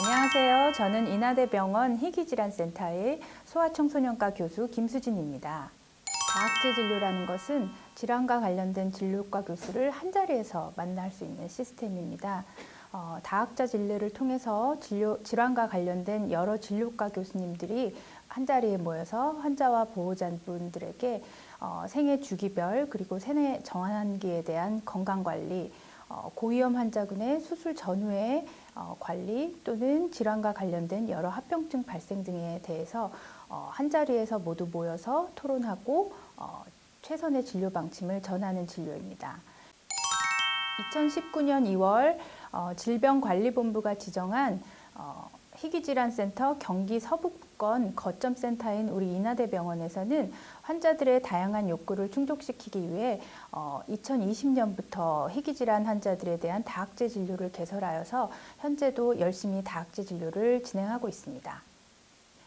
안녕하세요. 저는 인하대병원 희귀질환센터의 소아청소년과 교수 김수진입니다. 다학제 진료라는 것은 질환과 관련된 진료과 교수를 한 자리에서 만날 수 있는 시스템입니다. 어, 다학자 진료를 통해서 진료, 질환과 관련된 여러 진료과 교수님들이 한 자리에 모여서 환자와 보호자분들에게 어, 생애 주기별 그리고 생애 정환기에 대한 건강 관리, 어, 고위험 환자군의 수술 전후의 어, 관리 또는 질환과 관련된 여러 합병증 발생 등에 대해서 어, 한 자리에서 모두 모여서 토론하고 어, 최선의 진료 방침을 전하는 진료입니다. 2019년 2월 어, 질병관리본부가 지정한 어, 희귀질환센터 경기 서북 권 거점 센터인 우리 인하대병원에서는 환자들의 다양한 욕구를 충족시키기 위해 어, 2020년부터 희귀질환 환자들에 대한 다학제 진료를 개설하여서 현재도 열심히 다학제 진료를 진행하고 있습니다.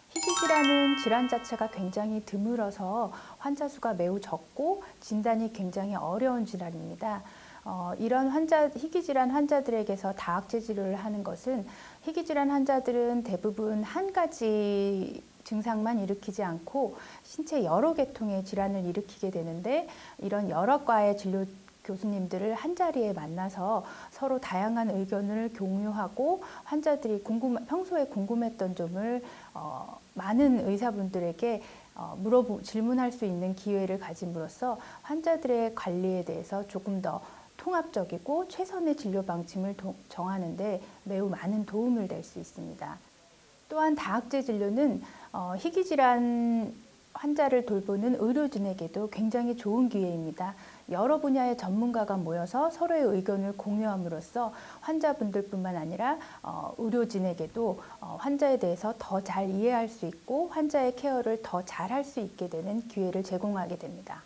희귀질환은 질환 자체가 굉장히 드물어서 환자 수가 매우 적고 진단이 굉장히 어려운 질환입니다. 어, 이런 환자, 희귀 질환 환자들에게서 다학제 진료를 하는 것은 희귀 질환 환자들은 대부분 한 가지 증상만 일으키지 않고 신체 여러 계통의 질환을 일으키게 되는데 이런 여러 과의 진료 교수님들을 한 자리에 만나서 서로 다양한 의견을 공유하고 환자들이 궁금 평소에 궁금했던 점을 어, 많은 의사분들에게 어, 물어보 질문할 수 있는 기회를 가짐으로써 환자들의 관리에 대해서 조금 더 통합적이고 최선의 진료 방침을 도, 정하는데 매우 많은 도움을 될 수 있습니다. 또한 다학제 진료는 어, 희귀 질환 환자를 돌보는 의료진에게도 굉장히 좋은 기회입니다. 여러 분야의 전문가가 모여서 서로의 의견을 공유함으로써 환자분들뿐만 아니라 어, 의료진에게도 어, 환자에 대해서 더 잘 이해할 수 있고 환자의 케어를 더 잘 할 수 있게 되는 기회를 제공하게 됩니다.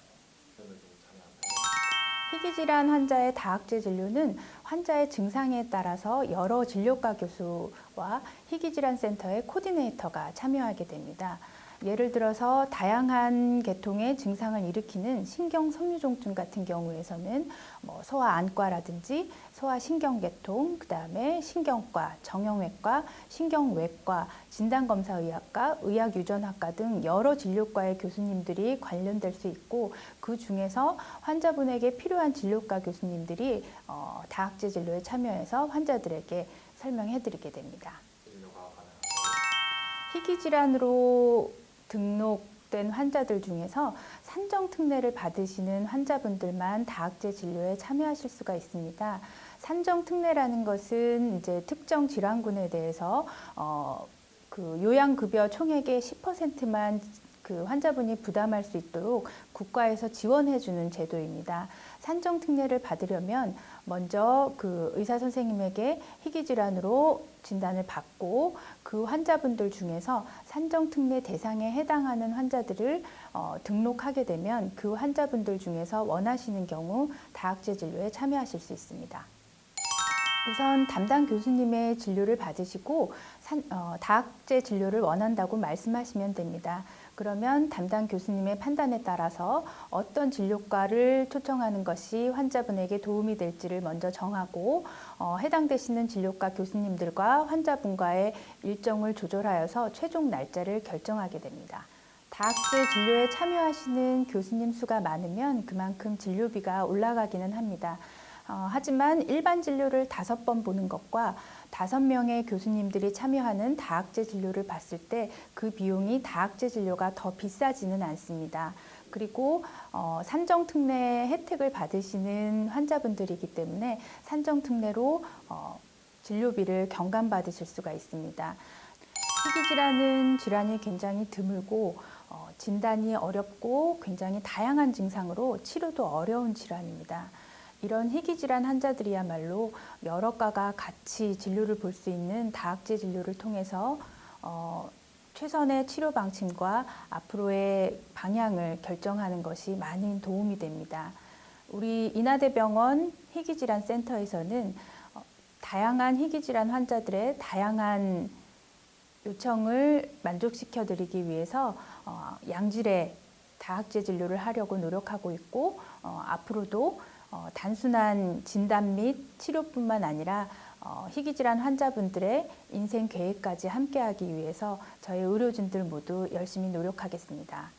희귀질환 환자의 다학제 진료는 환자의 증상에 따라서 여러 진료과 교수와 희귀질환 센터의 코디네이터가 참여하게 됩니다. 예를 들어서 다양한 계통의 증상을 일으키는 신경 섬유종증 같은 경우에서는 뭐 소아 안과라든지 소아 신경계통, 그 다음에 신경과, 정형외과, 신경외과, 진단검사의학과, 의학유전학과 등 여러 진료과의 교수님들이 관련될 수 있고 그 중에서 환자분에게 필요한 진료과 교수님들이 어, 다학제 진료에 참여해서 환자들에게 설명해드리게 됩니다. 희귀 질환으로 등록된 환자들 중에서 산정 특례를 받으시는 환자분들만 다학제 진료에 참여하실 수가 있습니다. 산정 특례라는 것은 이제 특정 질환군에 대해서 어, 그 요양급여 총액의 10%만 그 환자분이 부담할 수 있도록 국가에서 지원해주는 제도입니다. 산정 특례를 받으려면 먼저 그 의사 선생님에게 희귀 질환으로 진단을 받고 그 환자분들 중에서 산정 특례 대상에 해당하는 환자들을 어, 등록하게 되면 그 환자분들 중에서 원하시는 경우 다학제 진료에 참여하실 수 있습니다. 우선 담당 교수님의 진료를 받으시고 산, 어, 다학제 진료를 원한다고 말씀하시면 됩니다. 그러면 담당 교수님의 판단에 따라서 어떤 진료과를 초청하는 것이 환자분에게 도움이 될지를 먼저 정하고 어, 해당되시는 진료과 교수님들과 환자분과의 일정을 조절하여서 최종 날짜를 결정하게 됩니다. 다학제 진료에 참여하시는 교수님 수가 많으면 그만큼 진료비가 올라가기는 합니다. 어, 하지만 일반 진료를 다섯 번 보는 것과 다섯 명의 교수님들이 참여하는 다학제 진료를 봤을 때 그 비용이 다학제 진료가 더 비싸지는 않습니다. 그리고 어, 산정 특례 혜택을 받으시는 환자분들이기 때문에 산정 특례로 어, 진료비를 경감받으실 수가 있습니다. 희귀질환은 질환이 굉장히 드물고 어, 진단이 어렵고 굉장히 다양한 증상으로 치료도 어려운 질환입니다. 이런 희귀질환 환자들이야말로 여러 과가 같이 진료를 볼 수 있는 다학제 진료를 통해서 어, 최선의 치료 방침과 앞으로의 방향을 결정하는 것이 많은 도움이 됩니다. 우리 인하대병원 희귀질환 센터에서는 어, 다양한 희귀질환 환자들의 다양한 요청을 만족시켜 드리기 위해서 어, 양질의 다학제 진료를 하려고 노력하고 있고 어, 앞으로도 어, 단순한 진단 및 치료뿐만 아니라 어, 희귀질환 환자분들의 인생 계획까지 함께하기 위해서 저희 의료진들 모두 열심히 노력하겠습니다.